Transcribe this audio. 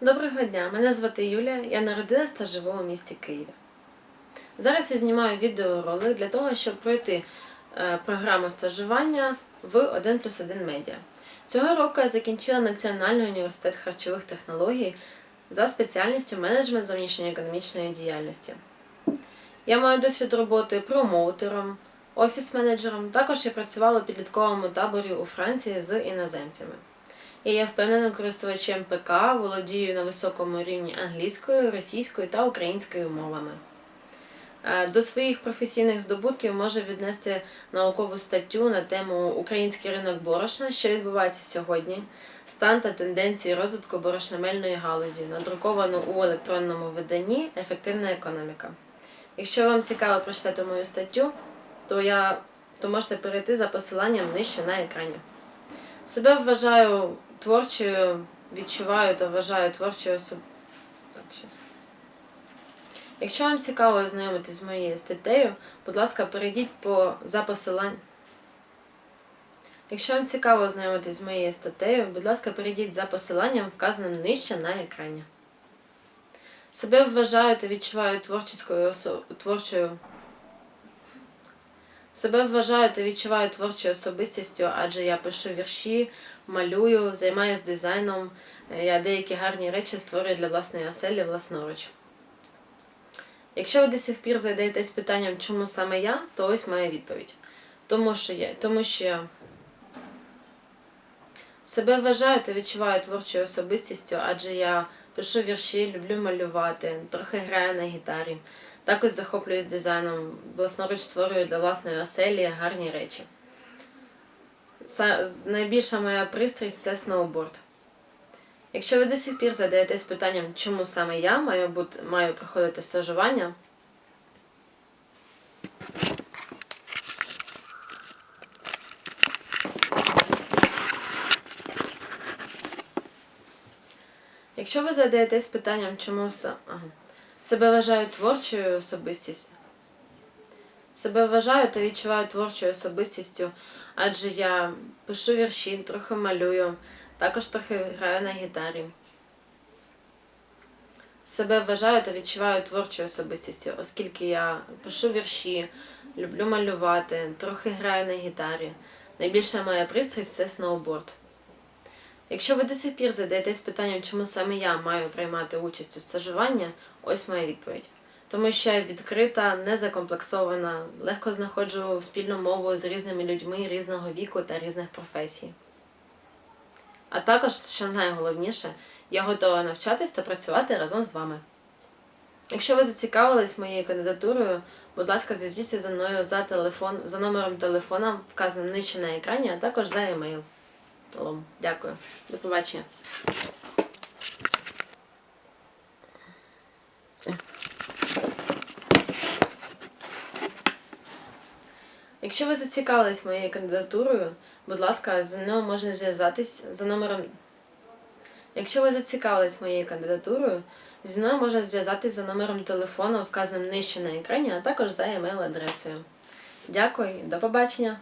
Доброго дня, мене звати Юлія, я народилась та живу у місті Києві. Зараз я знімаю відеоролик для того, щоб пройти е, програму стажування в 1 плюс 1 медіа. Цього року я закінчила Національний університет харчових технологій за спеціальністю менеджмент зовнішньої економічної діяльності. Я маю досвід роботи промоутером, офіс-менеджером. Також я працювала у підлітковому таборі у Франції з іноземцями. І я впевненим користувачем ПК, володію на високому рівні англійською, російською та українською мовами. Е, До своїх професійних здобутків можу віднести наукову статтю на тему Український ринок борошна, що відбувається сьогодні, стан та тенденції розвитку борошномельної галузі, надруковану у електронному виданні Ефективна економіка. Якщо вам цікаво прочитати мою статтю, то, я, то можете перейти за посиланням нижче на екрані. Себе вважаю творчою, відчуваю та вважаю творчою щас. Якщо вам цікаво ознайомитись з моєю статтею, будь ласка, перейдіть по за посиланням. Якщо вам цікаво ознайомитись з моєю статтею, будь ласка, перейдіть за посиланням, вказаним нижче на екрані. Себе вважаю та відчуваю творчою осо... творчою. Себе вважаю та відчуваю творчою особистістю, адже я пишу вірші, малюю, займаюся дизайном. Я деякі гарні речі створюю для власної оселі власноруч. Якщо ви до сих пір задаєтесь питанням, чому саме я, то ось моя відповідь. Тому що я, тому що себе вважаю та відчуваю творчою особистістю, адже я пишу вірші, люблю малювати, трохи граю на гітарі. Також захоплююсь дизайном, власноруч створюю для власної оселі гарні речі. Найбільша моя пристрасть це сноуборд. Якщо ви до сих пір задаєтесь питанням, чому саме я маю, бути, маю проходити стажування, якщо ви задаєтесь питанням, чому все, ага. Себе вважаю творчою особистістю, себе вважаю та відчуваю творчою особистістю, адже я пишу вірші, трохи малюю, також трохи граю на гітарі. Себе вважаю та відчуваю творчою особистістю, оскільки я пишу вірші, люблю малювати, трохи граю на гітарі. Найбільша моя пристрасть це сноуборд. Якщо ви до сих пір задаєтесь питанням, чому саме я маю приймати участь у стажуванні, ось моя відповідь. Тому що я відкрита, не закомплексована, легко знаходжу спільну мову з різними людьми різного віку та різних професій. А також, що найголовніше, я готова навчатись та працювати разом з вами. Якщо ви зацікавились моєю кандидатурою, будь ласка, зв'яжіться зі мною за телефон, за номером телефона, вказаним нижче на екрані, а також за емейл. Дякую. До побачення. Якщо ви зацікавились моєю кандидатурою, будь ласка, зі мною можна зв'язатись за номером. Якщо ви зацікавились моєю кандидатурою, зі мною можна зв'язатись за номером телефону, вказаним нижче на екрані, а також за емейл-адресою. Дякую і до побачення!